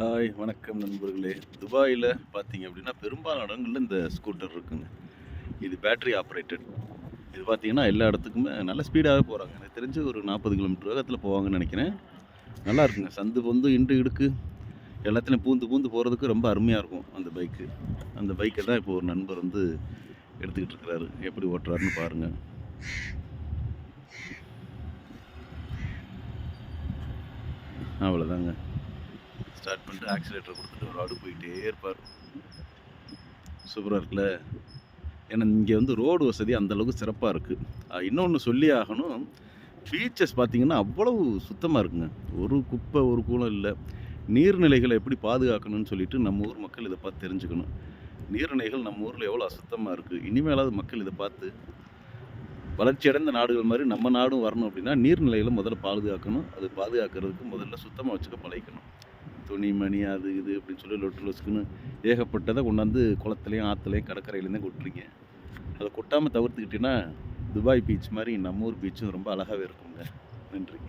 Hi வணக்கம் நண்பர்களே. துபாயில் பார்த்தீங்க அப்படின்னா பெரும்பாலான இடங்களில் இந்த ஸ்கூட்டர் இருக்குங்க. இது பேட்டரி ஆப்ரேட்டட் இது பார்த்தீங்கன்னா எல்லா இடத்துக்குமே நல்ல ஸ்பீடாகவே போகிறாங்க எனக்கு தெரிஞ்சு ஒரு நாற்பது கிலோமீட்டர் வேகத்தில் போவாங்கன்னு நினைக்கிறேன். நல்லா இருக்குங்க. சந்து பொந்து இண்டு இடுக்கு எல்லாத்துலேயும் பூந்து பூந்து போகிறதுக்கு ரொம்ப அருமையாக இருக்கும் அந்த பைக்கு அந்த பைக்கை தான் இப்போ ஒரு நண்பர் வந்து எடுத்துக்கிட்டு இருக்கிறாரு எப்படி ஓட்டுறாருன்னு பாருங்கள் அவ்வளோதாங்க ஸ்டார்ட் பண்ணிட்டு ஆக்சிலேட்டர் கொடுத்துட்டு ஒரு ஆடு போயிட்டே இருப்பார். சூப்பராக இருக்குல்ல? ஏன்னா இங்கே வந்து ரோடு வசதி அந்தளவுக்கு சிறப்பாக இருக்குது இன்னொன்று சொல்லி ஆகணும். பீச்சஸ் பார்த்தீங்கன்னா அவ்வளவு சுத்தமாக இருக்குங்க. ஒரு குப்பை ஒரு கூலம் இல்லை. நீர்நிலைகளை எப்படி பாதுகாக்கணும்னு சொல்லிட்டு நம்ம ஊர் மக்கள் இதை பார்த்து தெரிஞ்சுக்கணும். நீர்நிலைகள் நம்ம ஊரில் எவ்வளோ அசுத்தமாக இருக்குது இனிமேலாவது மக்கள் இதை பார்த்து வளர்ச்சியடைந்த நாடுகள் மாதிரி நம்ம நாடும் வரணும் அப்படின்னா நீர்நிலைகளை முதல்ல பாதுகாக்கணும். அது பாதுகாக்கிறதுக்கு முதல்ல சுத்தமாக வச்சுக்க பழகிக்கணும். துணி மணி அது இது அப்படின்னு சொல்லி லொட்டு லொசுக்குன்னு ஏகப்பட்டதை கொண்டாந்து குளத்துலையும் ஆற்றுலையும் கடற்கரையிலேருந்து கொட்டுறீங்க. அதை கொட்டாமல் தவிர்த்துக்கிட்டீங்கன்னா துபாய் பீச் மாதிரி நம்ம ஊர் பீச்சும் ரொம்ப அழகாகவே இருக்குங்க. நன்றி.